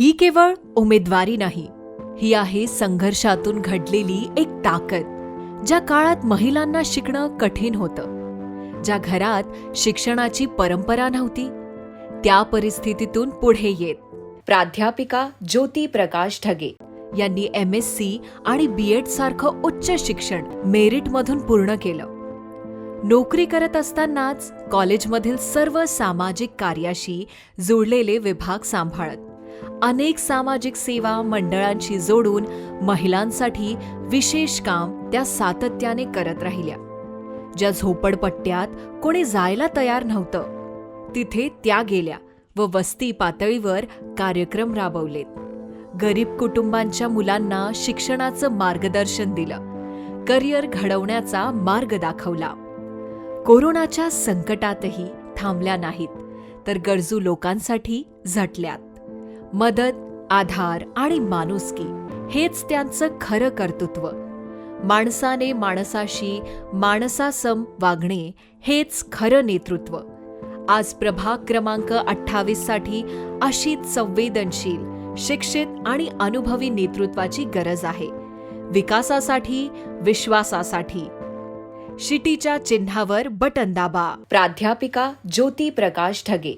ही केवळ उमेदवारी नाही ही आहे संघर्षातून घडलेली एक ताकद ज्या काळात महिलांना शिकणं कठीण होतं ज्या घरात शिक्षणाची परंपरा नव्हती त्या परिस्थितीतून पुढे येत. प्राध्यापिका ज्योती प्रकाश ठगे यांनी एम एस सी आणि बी एड सारखं उच्च शिक्षण मेरिटमधून पूर्ण केलं. नोकरी करत असतानाच कॉलेजमधील सर्व सामाजिक कार्याशी जुळलेले विभाग सांभाळत. अनेक सामाजिक सेवा मंडळांशी जोडून महिलांसाठी विशेष काम त्या सातत्याने करत राहिल्या. ज्या झोपडपट्ट्यात कोणी जायला तयार नव्हतं तिथे त्या गेल्या व वस्ती पातळीवर कार्यक्रम राबवलेत. गरीब कुटुंबांच्या मुलांना शिक्षणाचं मार्गदर्शन दिलं करिअर घडवण्याचा मार्ग दाखवला. कोरोनाच्या संकटातही थांबल्या नाहीत तर गरजू लोकांसाठी झटल्यात. मदत आधार आणि माणुसकी हेच त्यांचं खरं कर्तृत्व. माणसाने माणसाशी माणसासम वागणे हेच खरं नेतृत्व. आज प्रभाग क्रमांक अठ्ठावीससाठी अशीच संवेदनशील शिक्षित आणि अनुभवी नेतृत्वाची गरज आहे. विकासासाठी विश्वासासाठी. शिटीच्या चिन्हावर बटन दाबा. प्राध्यापिका ज्योती प्रकाश ढगे